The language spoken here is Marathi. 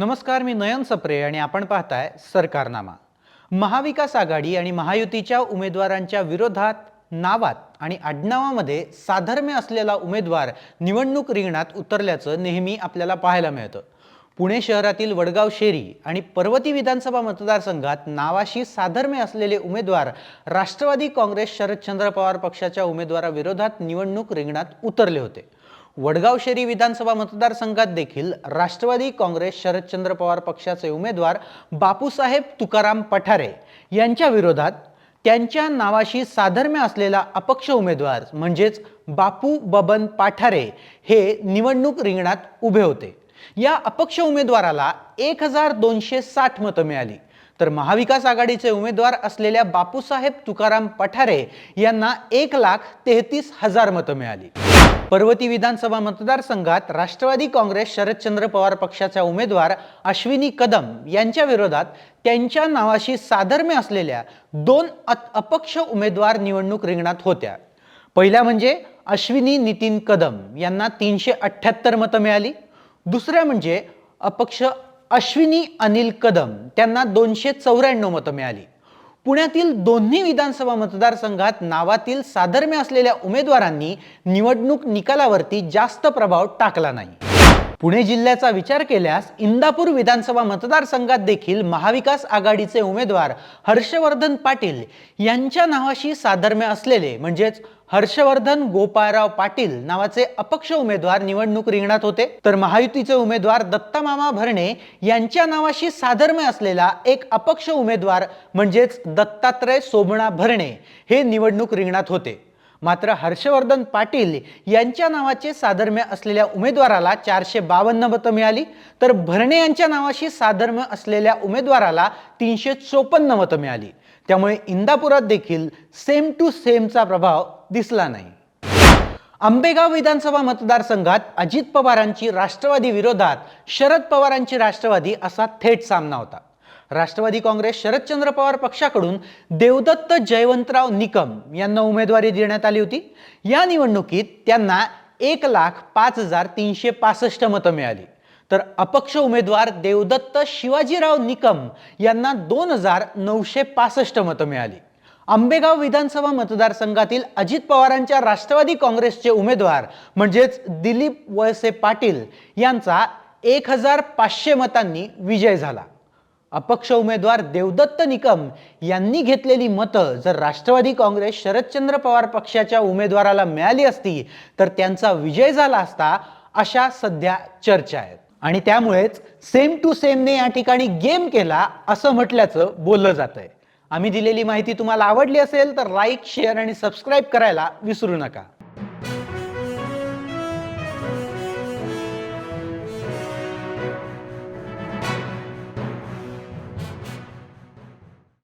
नमस्कार मी नयन सप्रे आणि आपण पाहताय सरकारनामा. महाविकास आघाडी आणि महायुतीच्या उमेदवारांच्या विरोधात नावात आणि आडनावामध्ये साधर्म्य असलेला उमेदवार निवडणूक रिंगणात उतरल्याचं नेहमी आपल्याला पाहायला मिळतं. पुणे शहरातील वडगाव शेरी आणि पर्वती विधानसभा मतदारसंघात नावाशी साधर्म्य असलेले उमेदवार राष्ट्रवादी काँग्रेस शरदचंद्र पवार पक्षाच्या उमेदवाराविरोधात निवडणूक रिंगणात उतरले होते. वडगाव शेरी विधानसभा मतदारसंघात देखील राष्ट्रवादी काँग्रेस शरदचंद्र पवार पक्षाचे उमेदवार बापूसाहेब तुकाराम पठारे यांच्या विरोधात त्यांच्या नावाशी साधर्म्य असलेला अपक्ष उमेदवार म्हणजेच बापू बबन पाठारे हे निवडणूक रिंगणात उभे होते. या अपक्ष उमेदवाराला एक हजार दोनशे साठ मतं मिळाली. तर महाविकास आघाडीचे उमेदवार असलेल्या बापूसाहेब तुकाराम पठारे यांना एक लाख तेहतीस हजार मतं मिळाली. पर्वती विधानसभा मतदारसंघात राष्ट्रवादी काँग्रेस शरदचंद्र पवार पक्षाच्या उमेदवार अश्विनी कदम यांच्या विरोधात त्यांच्या नावाशी साधर्म्य असलेल्या दोन अत- अपक्ष उमेदवार निवडणूक रिंगणात होत्या. पहिल्या म्हणजे अश्विनी नितीन कदम यांना तीनशे अठ्ठ्याहत्तर मतं मिळाली. दुसऱ्या म्हणजे अपक्ष अश्विनी अनिल कदम त्यांना दोनशे चौऱ्याण्णव मतं मिळाली. पुण्यातील दोन्ही विधानसभा मतदारसंघात नावातील साधर्म्य असलेल्या उमेदवारांनी निवडणूक निकालावरती जास्त प्रभाव टाकला नाही. पुणे जिल्ह्याचा विचार केल्यास इंदापूर विधानसभा मतदारसंघात देखील महाविकास आघाडीचे उमेदवार हर्षवर्धन पाटील यांच्या नावाशी साधर्म्य असलेले म्हणजेच हर्षवर्धन गोपाळराव पाटील नावाचे अपक्ष उमेदवार निवडणूक रिंगणात होते. तर महायुतीचे उमेदवार दत्तामामा भरणे यांच्या नावाशी साधर्म्य असलेला एक अपक्ष उमेदवार म्हणजेच दत्तात्रय सोबणा भरणे हे निवडणूक रिंगणात होते. मात्र हर्षवर्धन पाटील यांच्या नावाचे साधर्म्य असलेल्या उमेदवाराला चारशे बावन्न मतं मिळाली. तर भरणे यांच्या नावाशी साधर्म्य असलेल्या उमेदवाराला तीनशे चोपन्न मतं मिळाली. त्यामुळे इंदापुरात देखील सेम टू सेमचा प्रभाव दिसला नाही. आंबेगाव विधानसभा मतदारसंघात अजित पवारांची राष्ट्रवादी विरोधात शरद पवारांची राष्ट्रवादी असा थेट सामना होता. राष्ट्रवादी काँग्रेस शरदचंद्र पवार पक्षाकडून देवदत्त जयवंतराव निकम यांना उमेदवारी देण्यात आली होती. या निवडणुकीत त्यांना एक लाख पाच हजार तीनशे पासष्ट मतं मिळाली. तर अपक्ष उमेदवार देवदत्त शिवाजीराव निकम यांना दोन हजार नऊशे पासष्ट मतं मिळाली. आंबेगाव विधानसभा मतदारसंघातील अजित पवारांच्या राष्ट्रवादी काँग्रेसचे उमेदवार म्हणजेच दिलीप वळसे पाटील यांचा एक हजार पाचशे मतांनी विजय झाला. अपक्ष उमेदवार देवदत्त निकम यांनी घेतलेली मतं जर राष्ट्रवादी काँग्रेस शरदचंद्र पवार पक्षाच्या उमेदवाराला मिळाली असती तर त्यांचा विजय झाला असता अशा सध्या चर्चा आहेत. आणि त्यामुळेच सेम टू सेमने या ठिकाणी गेम केला असं म्हटल्याचं बोललं जात आहे आम्ही दिलेली माहिती तुम्हाला आवडली असेल तर लाईक शेअर आणि सबस्क्राईब करायला विसरू नका.